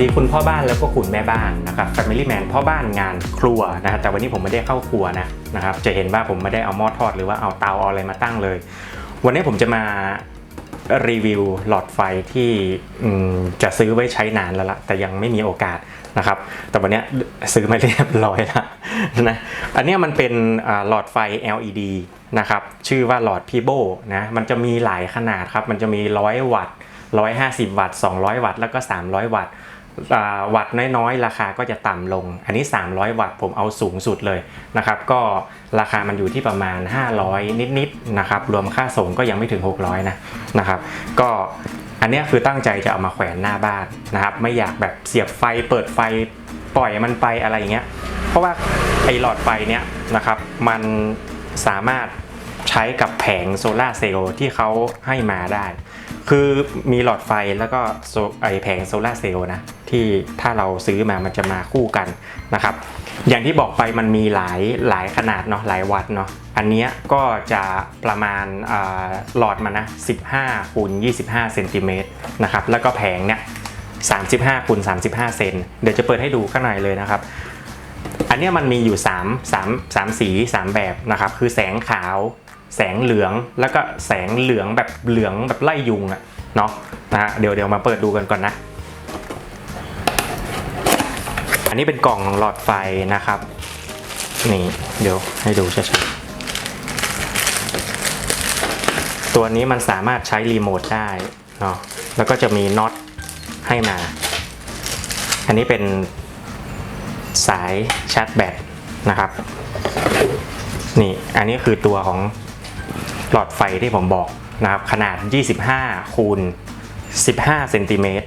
ดีครับสวัสดีคุณพ่อบ้านแล้วก็คุณแม่บ้านนะครับ Family Man พ่อบ้านงานครัวนะฮะแต่วันนี้ผมไม่ได้เข้าครัวนะนะครับจะเห็นว่าผมไม่ได้เอาหม้อทอดหรือว่าเอาเตาเอาอะไรมาตั้งเลย วันนี้ผมจะมารีวิวหลอดไฟที่จะซื้อไว้ใช้นานแล้วละแต่ยังไม่มีโอกาสนะครับ แต่วันนี้ซื้อมาเรียบร้อยแล้วนะอันนี้มันเป็นหลอดไฟ LED นะครับชื่อว่าหลอดพีโบนะมันจะมีหลายขนาดครับ มันจะมี 100 วัตต์150 วัตต์200 วัตต์แล้วก็ 300 วัตต์ วัตต์น้อยๆ ราคาก็จะต่ำลง อันนี้ 300 วัตต์ผมเอาสูงสุดเลยนะครับ ก็ราคามันอยู่ที่ประมาณ 500 นิดๆนะครับ รวมค่าส่งก็ยังไม่ถึง 600 นะนะครับ ก็อันนี้คือตั้งใจจะเอามาแขวนหน้าบ้านนะครับ ไม่อยากแบบเสียบไฟเปิดไฟปล่อยมันไปอะไรอย่างเงี้ย เพราะว่าไอหลอดไฟเนี้ยนะครับมันสามารถใช้กับแผงโซลาเซลล์ที่เขาให้มาได้ คือมีหลอดไฟแล้วก็ไอแผงโซลาเซลล์นะที่ถ้าเราซื้อมามันจะมาคู่กันนะครับ อย่างที่บอกไปมันมีหลายหลายขนาดเนาะหลายวัตต์เนาะอันนี้ก็จะประมาณหลอดมันนะ 15คูณ25เซนติเมตรนะครับแล้วก็แผงเนี่ย35คูณ35 เซนเดี๋ยวจะเปิดให้ดูข้างในเลยนะครับ อันนี้มันมีอยู่ 3 3 3 สี 3 แบบนะครับ คือแสงขาว แสงเหลืองแล้วก็แสงเหลืองแบบเหลืองแบบไล่ยุงอะเนาะนะฮะเดี๋ยวเดี๋ยวมาเปิดดูกันก่อนนะ อันนี้เป็นกล่องหลอดไฟนะครับ นี่เดี๋ยวให้ดูชัดๆตัวนี้มันสามารถใช้รีโมทได้เนาะแล้วก็จะมีน็อตให้มา อันนี้เป็นสายชาร์จแบตนะครับ นี่อันนี้คือตัวของ หลอดไฟที่ผมบอกนะครับขนาด 25 คูณ 15 เซนติเมตร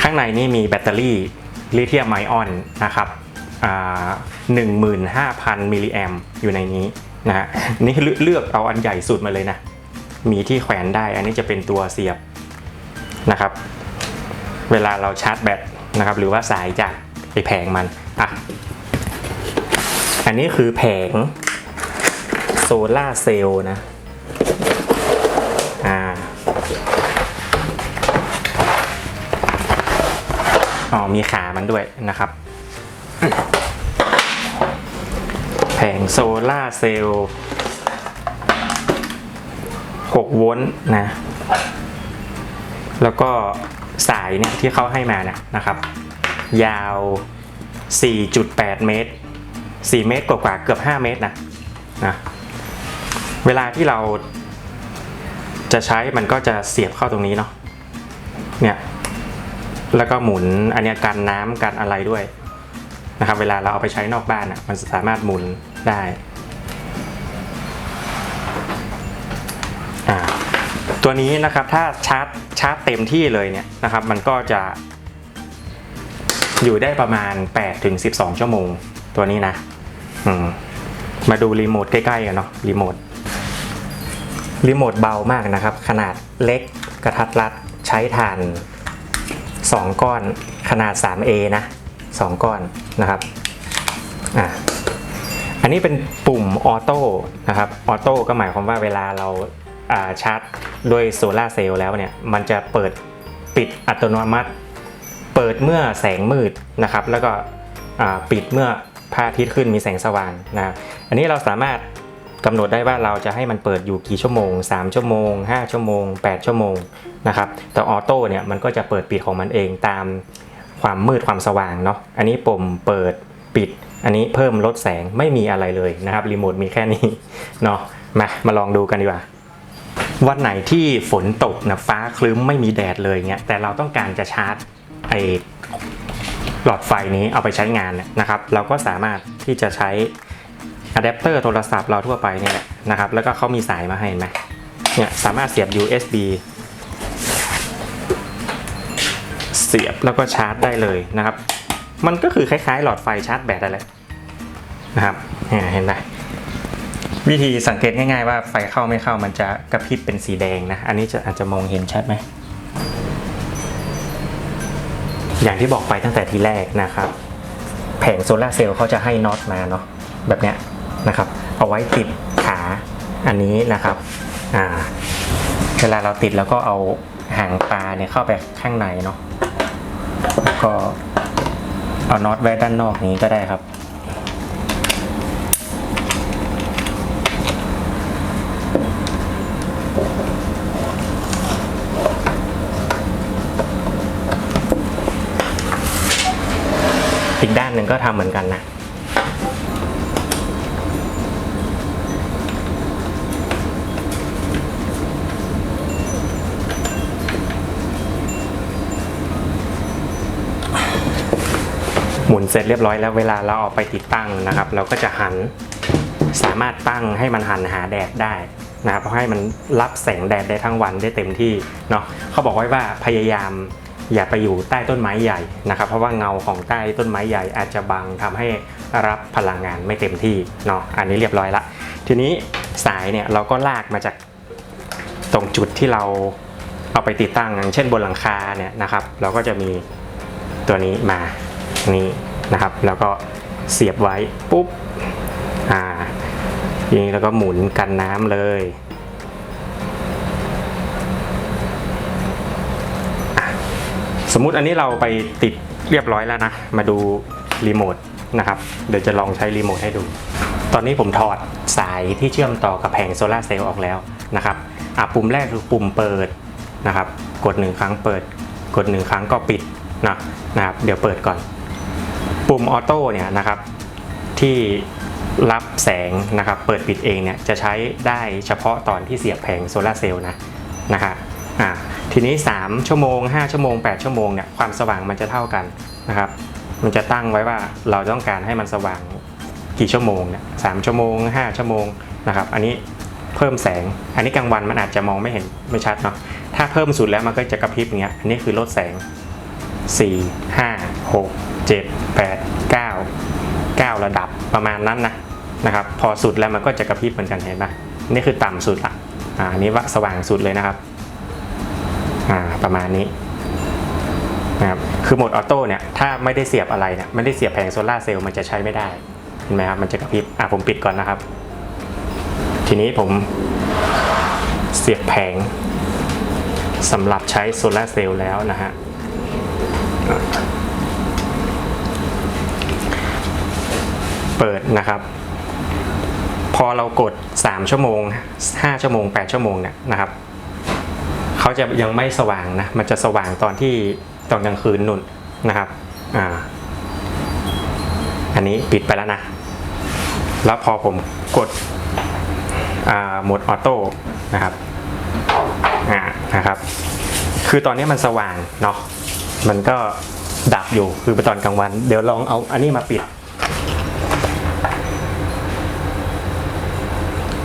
ข้างในนี่มีแบตเตอรี่ลิเธียมไอออนนะครับ15,000 มิลลิแอมอยู่ในนี้นะฮะนี่เลืเลือกเอาอันใหญ่สุดมาเลยนะ มีที่แขวนได้ อันนี้จะเป็นตัวเสียบนะครับ เวลาเราชาร์จแบตนะครับ หรือว่าสายจากไอแผงมันอะอันนี้คือแผง โซล่าเซลล์นะอ่าอ๋อมีขามันด้วยนะครับ แผงโซล่าเซลล์6โวลต์นะ แล้วก็สายเนี่ยที่เขาให้มาเนี่ยนะครับ ยาว 4.8 เมตร 4 เมตรกว่าๆเกือบ 5 เมตรนะนะ เวลาที่เราจะใช้มันก็จะเสียบเข้าตรงนี้เนาะเนี่ยแล้วก็หมุนอันนี้กันน้ำกันอะไรด้วยนะครับ เวลาเราเอาไปใช้นอกบ้านอะมันสามารถหมุนได้ตัวนี้นะครับถ้าชาร์จชาร์จเต็มที่เลยเนี่ยนะครับ มันก็จะ อยู่ได้ประมาณ8ถึง12 ชั่วโมง ตัวนี้นะมมาดูรีโมทใกล้ๆกันเนาะรีโมท รีโมทเบามากนะครับ ขนาดเล็กกระทัดรัดใช้ถ่าน 2 ก้อนขนาด 3A นะ 2 ก้อนนะครับอะอันนี้เป็นปุ่มออโต้นะครับออโต้ก็หมายความว่าเวลาเราาชาร์จด้วยโซลาเซลล์แล้วเนี่ย มันจะเปิดปิดอัตโนมัติ เปิดเมื่อแสงมืดนะครับ แล้วก็ปิดเมื่อพระอาทิตย์ขึ้นมีแสงสว่างนะครับอันนี้เราสามารถ กำหนดได้ว่าเราจะให้มันเปิดอยู่กี่ชั่วโมง 3 ชั่วโมง 5 ชั่วโมง 8 ชั่วโมงนะครับแต่ออโต้เนี่ยมันก็จะเปิดปิดของมันเองตามความมืดความสว่างเนาะอันนี้ปุ่มเปิดปิด อันนี้เพิ่มลดแสงไม่มีอะไรเลยนะครับรีโมทมีแค่นี้เนาะมามาลองดูกันดีกว่าวันไหนที่ฝนตกนะฟ้าคลึ้มไม่มีแดดเลยเงี้ยแต่เราต้องการจะชาร์จไอหลอดไฟนี้เอาไปใช้งานนะครับ เราก็สามารถที่จะใช้ อะแดปเตอร์โทรศัพท์เราทั่วไปเนี่ยแหละนะครับ แล้วก็เขามีสายมาให้เห็นไหมเนี่ยสามารถเสียบ USB เสียบแล้วก็ชาร์จได้เลยนะครับ มันก็คือคล้ายๆ หลอดไฟชาร์จแบตอะไรนะครับเนี่ยเห็นไหมวิธีสังเกตง่ายๆว่าไฟเข้าไม่เข้ามันจะกระพริบเป็นสีแดงนะ อันนี้จะอาจจะมองเห็นชัดไหม อย่างที่บอกไปตั้งแต่ทีแรกนะครับ แผงโซลาร์เซลล์เขาจะให้น็อตมาเนาะแบบเนี้ย นะครับ เอาไว้ติดขาอันนี้นะครับอ่าเวลาเราติดแล้วก็เอาหางปลาเนี่ยเข้าไปข้างในเนาะแล้วก็เอาน็อตไว้ด้านนอกนี้ก็ได้ครับอีกด้านหนึ่งก็ทำเหมือนกันนะ มุนเสร็จเรียบร้อยแล้วเวลาเราเอาไปติดตั้งนะครับ เราก็จะหันสามารถตั้งให้มันหันหาแดดได้นะครับเพราะให้มันรับแสงแดดได้ทั้งวันได้เต็มที่เนาะเขาบอกไว้ว่าพยายามอย่าไปอยู่ใต้ต้นไม้ใหญ่นะครับ เพราะว่าเงาของใต้ต้นไม้ใหญ่อาจจะบังทำให้รับพลังงานไม่เต็มที่เนาะอันนี้เรียบร้อยละ ทีนี้สายเนี่ยเราก็ลากมาจากตรงจุดที่เราเอาไปติดตั้งอย่างเช่นบนหลังคาเนี่ยนะครับ เราก็จะมีตัวนี้มา นี้นะครับ แล้วก็เสียบไว้ปุ๊บอ่าทีนี้แล้วก็หมุนกันน้ำเลยสมมุติอันนี้เราไปติดเรียบร้อยแล้วนะ มาดูรีโมทนะครับ เดี๋ยวจะลองใช้รีโมทให้ดู ตอนนี้ผมถอดสายที่เชื่อมต่อกับแผงโซลาเซลล์ออกแล้วนะครับอะปุ่มแรกคือปุ่มเปิดนะครับ กดหนึ่งครั้งเปิด กดหนึ่งครั้งก็ปิดนะนะครับ เดี๋ยวเปิดก่อน ปุ่มออโต้เนี่ยนะครับที่รับแสงนะครับเปิดปิดเองเนี่ยจะใช้ได้เฉพาะตอนที่เสียบแผงโซลาร์เซลล์นะนะครับอ่าทีนี้ 3 ชั่วโมง 5 ชั่วโมง 8 ชั่วโมงเนี่ยความสว่างมันจะเท่ากันนะครับมันจะตั้งไว้ว่าเราต้องการให้มันสว่างกี่ชั่วโมงเนี่ยสามชั่วโมง 5 ชั่วโมงนะครับอันนี้เพิ่มแสง อันนี้กลางวันมันอาจจะมองไม่เห็นไม่ชัดเนาะถ้าเพิ่มสุดแล้วมันก็จะกระพริบอย่างเงี้ยอันนี้คือลดแสง 4 5 6 7 8 9 9 ระดับประมาณนั้นนะนะครับ พอสุดแล้วมันก็จะกระพริบเหมือนกันเห็นปะนี่คือต่ำสุดละอ่าอันนี้ว่าสว่างสุดเลยนะครับอ่าประมาณนี้นะครับคือโหมดออโต้เนี่ยถ้าไม่ได้เสียบอะไรเนี่ยไม่ได้เสียบแผงโซลาเซลล์มันจะใช้ไม่ได้เห็นไหมครับมันจะกระพริบอะผมปิดก่อนนะครับ ทีนี้ผมเสียบแผงสำหรับใช้โซลาเซลล์แล้วนะฮะ เปิดนะครับ พอเรากด 3 ชั่วโมง 5 ชั่วโมง 8 ชั่วโมงเนี่ยนะครับเขาจะยังไม่สว่างนะ มันจะสว่างตอนที่ตอนกลางคืนนุ่นนะครับอ่าอันนี้ปิดไปแล้วนะ แล้วพอผมกดอ่าโหมดออโต้นะครับอ่านะครับ คือตอนนี้มันสว่างเนาะ มันก็ดับอยู่คือตอนกลางวัน เดี๋ยวลองเอาอันนี้มาปิด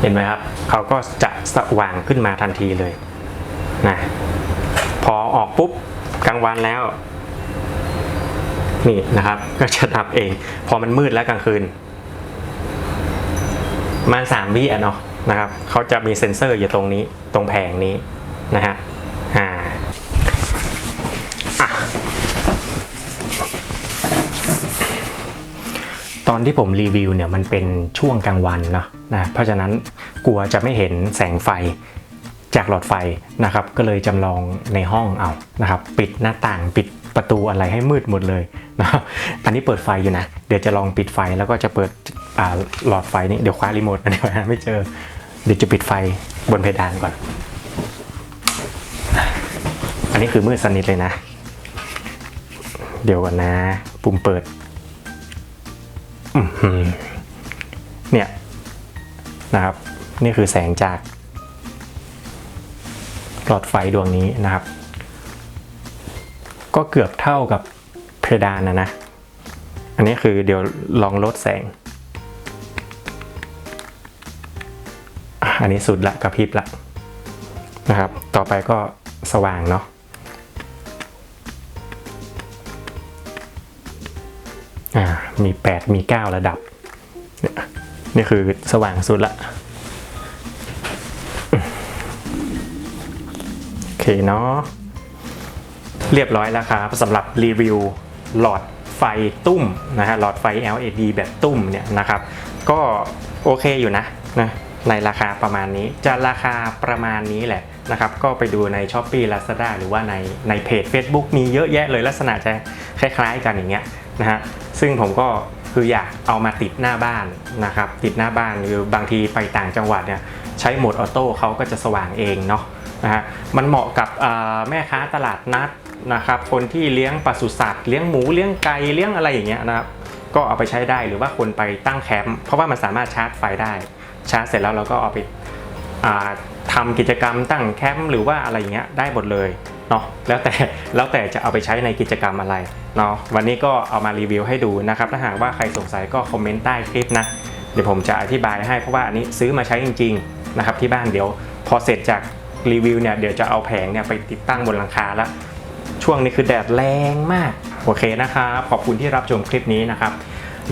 เห็นไหมครับเขาก็จะสว่างขึ้นมาทันทีเลยนะพอออกปุ๊บกลางวันแล้วนี่นะครับ ก็จะดับเอง พอมันมืดแล้วกลางคืนมันสามวิอะเนาะนะครับเขาจะมีเซ็นเซอร์อยู่ตรงนี้ตรงแผงนี้นะฮะอ่าอะ ต อนที่ผมรีวิวเนี่ยมันเป็นช่วงกลางวันเนาะนะเพราะฉะนั้นกลัวจะไม่เห็นแสงไฟจากหลอดไฟนะครับ ก็เลยจำลองในห้องเอานะครับ ปิดหน้าต่างปิดประตูอะไรให้มืดหมดเลยนะครับอันนี้เปิดไฟอยู่นะ เดี๋ยวจะลองปิดไฟแล้วก็จะเปิดหลอดไฟนี่เดี๋ยวคว้ารีโมทมาเดี๋ยวหาไม่เจอ เดี๋ยวจะปิดไฟบนเพดานก่อน อันนี้คือมืดสนิทเลยนะ เดี๋ยวก่อนนะ ปุ่มเปิด เนี่ยนะครับ นี่คือแสงจากหลอดไฟดวงนี้นะครับ ก็เกือบเท่ากับเพดานนะนะ อันนี้คือเดี๋ยวลองลดแสง อันนี้สุดละกระพริบละนะครับ ต่อไปก็สว่างเนาะ อ่ามี 8 มี 9 ระดับเนี่ยนี่คือสว่างสุดละโอเคเนาะเรียบร้อยแล้วครับสำหรับรีวิวหลอดไฟตุ้มนะฮะหลอดไฟ LED แบบตุ้มเนี่ยนะครับ ก็โอเคอยู่นะนะในราคาประมาณนี้จะราคาประมาณนี้แหละนะครับ ก็ไปดูใน s h อ p e e Lazada หรือว่าในในเพจ Facebook มีเยอะแยะเลยลักษณะจะคล้ายๆกันอย่างเงี้ย นะฮะซึ่งผมก็คืออยากเอามาติดหน้าบ้านนะครับติดหน้าบ้านหรือบางทีไปต่างจังหวัดเนี่ยใช้โหมดออโต้เขาก็จะสว่างเองเนาะนะฮะมันเหมาะกับแม่ค้าตลาดนัดนะครับคนที่เลี้ยงปศุสัตว์เลี้ยงหมูเลี้ยงไก่เลี้ยงอะไรอย่างเงี้ยนะครับก็เอาไปใช้ได้หรือว่าคนไปตั้งแคมป์เพราะว่ามันสามารถชาร์จไฟได้ ชาร์จเสร็จแล้วเราก็เอาไป อ่าทำกิจกรรมตั้งแคมป์หรือว่าอะไรอย่างเงี้ยได้หมดเลยเนาะแล้วแต่แล้วแต่จะเอาไปใช้ในกิจกรรมอะไรเนาะวันนี้ก็เอามารีวิวให้ดูนะครับถ้าหากว่าใครสงสัยก็คอมเมนต์ใต้คลิปนะเดี๋ยวผมจะอธิบายให้เพราะว่าอันนี้ซื้อมาใช้จริงๆนะครับที่บ้านเดี๋ยวพอเสร็จจากรีวิวเนี่ยเดี๋ยวจะเอาแผงเนี่ยไปติดตั้งบนหลังคาล้วช่วงนี้คือแดดแรงมากโอเคนะครับขอบคุณที่รับชมคลิปนี้นะครับ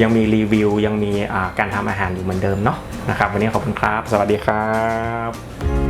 ยังมีรีวิวยังมีการทำอาหารอยู่เหมือนเดิมเนาะนะครับวันนี้ขอบคุณครับ สวัสดีครับ